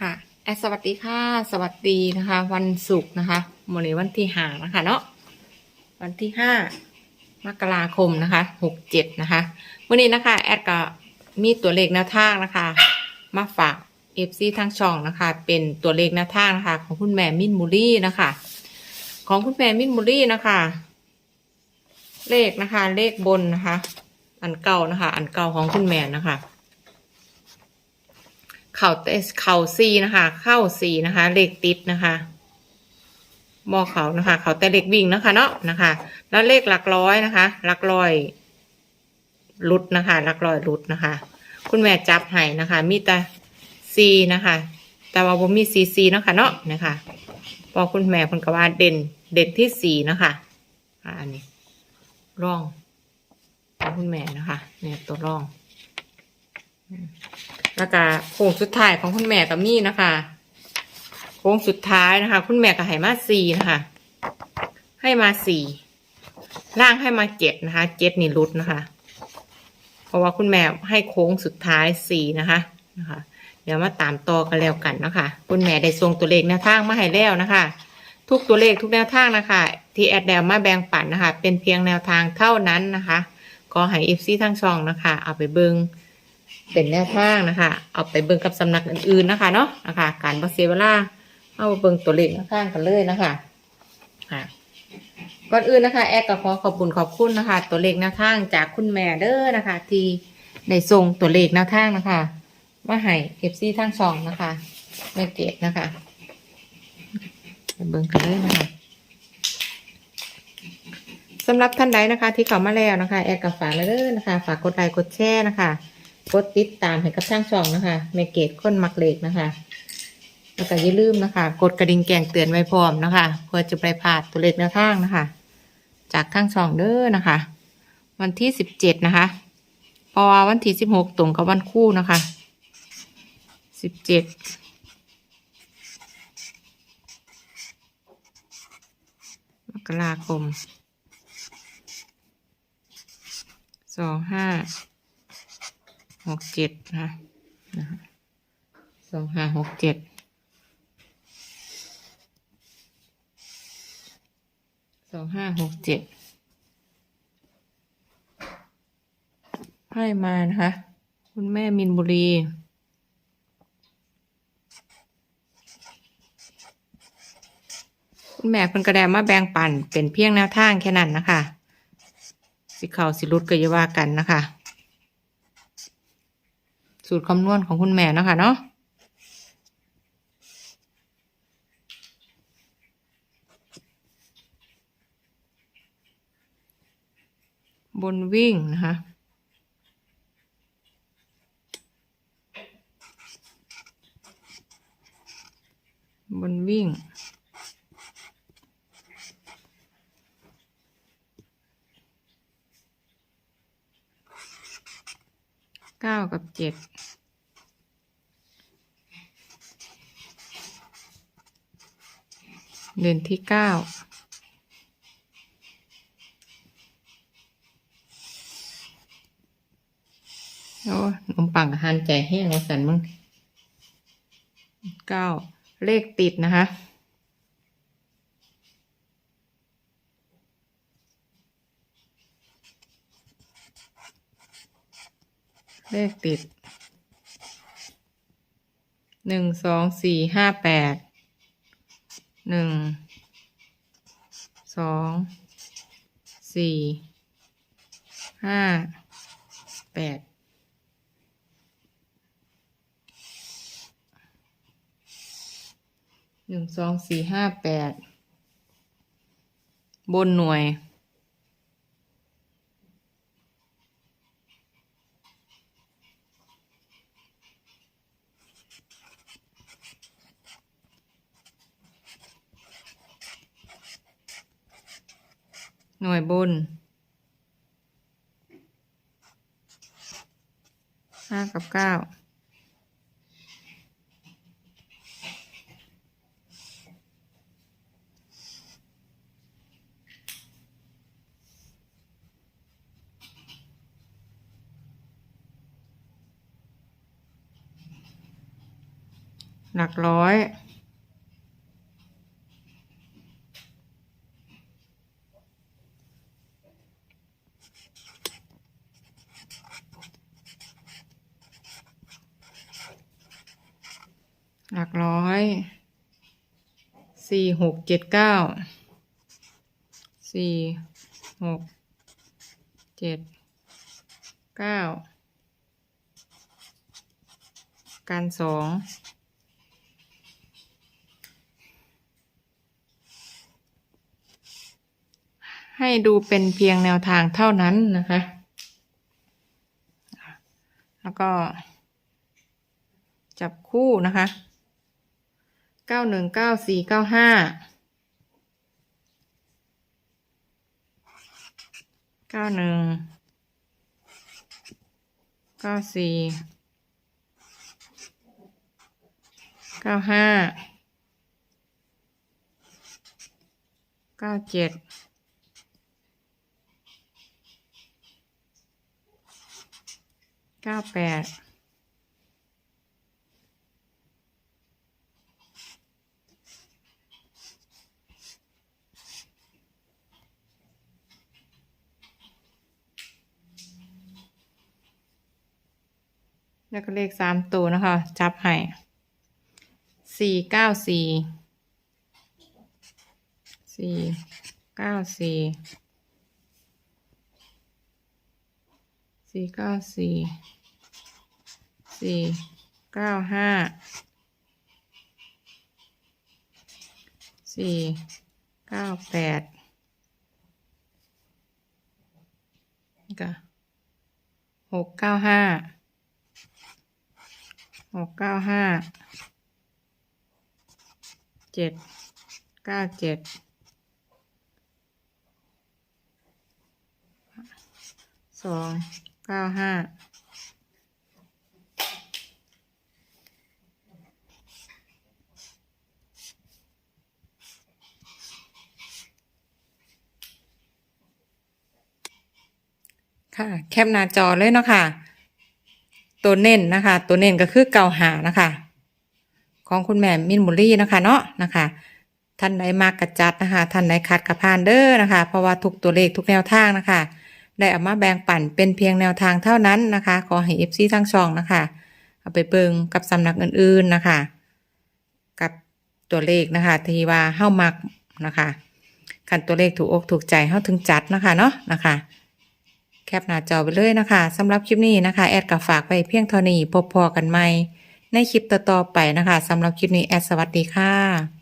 ค่ะแอดสวัสดีค่ะ สวัสดีนะคะ วันศุกร์นะคะวันนี้วันที่ห้านะคะเนาะวันที่ห้ามกราคมนะคะหกเจ็ดนะคะวันนี้นะคะ แอดก็มีตัวเลขแนวทางนะคะ มาฝากเอฟซีทางช่องนะคะ เป็นตัวเลขแนวทางนะคะ ของคุณแม่มินมูรี่นะคะ ของคุณแม่มินมูรี่นะคะ เลขนะคะ เลขบนนะคะ อันเก่านะคะ อันเก่าของคุณแม่นะคะ เข่าเตเข่าซีนะคะ เข้าซีนะคะ เลขติดนะคะบอเขานะคะ เขาแต่เลขวิ่งนะคะ เนาะนะคะ แล้วเลขหลักร้อยนะคะ หลักร้อยลุดนะคะ หลักร้อยลุดนะคะ คุณแม่จับให้นะคะ มีแต่ซีนะคะแต่ว่าผมมีซีซีเนาะคะเนาะนะคะพอคุณแม่คุณกว่าเด่นเด่นที่สีนะคะอันนี้ร่องของคุณแม่นะคะ เนี่ยตัวร่อง แล้วก็โค้งสุดท้ายของคุณแม่กับมี่นะคะ โค้งสุดท้ายนะคะ คุณแม่ก็ให้มาสี่นะคะ ให้มาสี่ล่างให้มาเจ็ดนะคะเจ็ดนี่รุดนะคะ เพราะว่าคุณแม่ให้โค้งสุดท้ายสี่นะคะนะคะ เดี๋ยวมาตามต่อกันแล้วกันนะคะ คุณแม่ได้ส่งตัวเลขแนวทางมาให้แล้วนะคะ ทุกตัวเลขทุกแนวทางนะคะ ที่แอดแดมมาแบ่งปันนะคะ เป็นเพียงแนวทางเท่านั้นนะคะก็ให้เอฟซีทั้งช่องนะคะ เอาไปเบิง เป็นแนวทางนะคะ เอาไปเบิ่งกับสำนักอื่นๆนะคะเนาะนะคะ การบ่เสียเวลาเอาไปเบิ่งตัวเลขแนวทางกันเลยนะคะค่ะก่อนอื่นนะคะ แอดก็ขอขอบคุณขอบคุณนะคะ ตัวเลขแนวทางจากคุณแม่เด้อนะคะ ที่ได้ส่งตัวเลขแนวทางนะคะมาให้เอฟซีทางช่องนะคะแม่เกดนะคะไปเบิ่งกันเลยนะคะสำหรับท่านใดนะคะ ที่เข้ามาแล้วนะคะ แอดก็ฝากเลยนะคะ ฝากกดไลค์กดแชร์นะคะ กดติดตามให้กับทางช่องนะคะเมเกตคนมักเล็กนะคะ แล้วก็อย่าลืมนะคะ กดกระดิ่งแจ้งเตือนไว้พร้อมนะคะ เพื่อจะไปพลาดตัวเลขแนวทางนะคะ จากทางช่องเด้อนะคะ วันที่สิบเจ็ดนะคะเพราะว่าวันที่สิบหกตรงกับวันคู่นะคะสิบเจ็ดมกราคมสองห้า หกเจ็ดนะนะสองห้าหกเจ็ดสองห้าหกเจ็ดให้มานะคะ คุณแม่มินบุรีคุณแม่เพิ่นกระแดมมาแบ่งปันเป็นเพียงแนวทางแค่นั้นนะคะ สิเขาสิรุดก็อย่าว่ากันนะคะ สูตรคำนวณของคุณแม่นะคะเนาะบนวิ่งนะคะบนวิ่งากับเจ็ดเด่นที่เก้าโอ้นมปังหันใจแห้งแล้วสันมึงเก้าเลขติดนะคะ เลขติด หนึ่งสองสี่ห้าแปด หนึ่ง สอง สี่ ห้า แปด หนึ่งสองสี่ห้าแปด บนหน่วย หน่วยบนห้ากับเก้าหลักร้อย หลักร้อย สี่หกเจ็ดเก้า สี่หกเจ็ดเก้า การสอง ให้ดูเป็นเพียงแนวทางเท่านั้นนะคะ แล้วก็จับคู่นะคะ เก้าหนึ่งเก้าสี่เก้าห้าเก้าหนึ่งเก้าสี่เก้าห้าเก้าเจ็ดเก้าแปด แล้วก็เลขสามตัวนะคะ จับให้สี่เก้าสี่สี่เก้าสี่สี่เก้าสี่สี่เก้าห้าสี่เก้าแปดก็หกเก้าห้า กเก้าห้าเจ็ดเก้าเจ็ดสองเก้าห้าค่ะ แคปหน้าจอเลยเนาะค่ะ ตัวเน้นนะคะ ตัวเน้นก็คือเกาหานะคะ ของคุณแม่มินบุรี่นะคะ เนาะนะคะท่านใดมากกระจัดนะคะท่านใดคัดกระพานเด้อนะคะ เพราะว่าทุกตัวเลขทุกแนวทางนะคะ ได้เอามาแบ่งปันเป็นเพียงแนวทางเท่านั้นนะคะ ขอให้เอฟซีทั้งช่องนะคะเอาไปเบิงกับสำนักอื่นๆนะคะ กับตัวเลขนะคะ ทีว่าเฮ้ามักนะคะคันตัวเลขถูกอกถูกใจเฮ้าถึงจัดนะคะเนาะนะคะ แคปหน้าจอไปเลยนะคะสำหรับคลิปนี้นะคะ แอดกับฝากไปเพียงเท่านี้พบพอกันใหม่ในคลิปต่อๆไปนะคะสำหรับคลิปนี้แอดสวัสดีค่ะ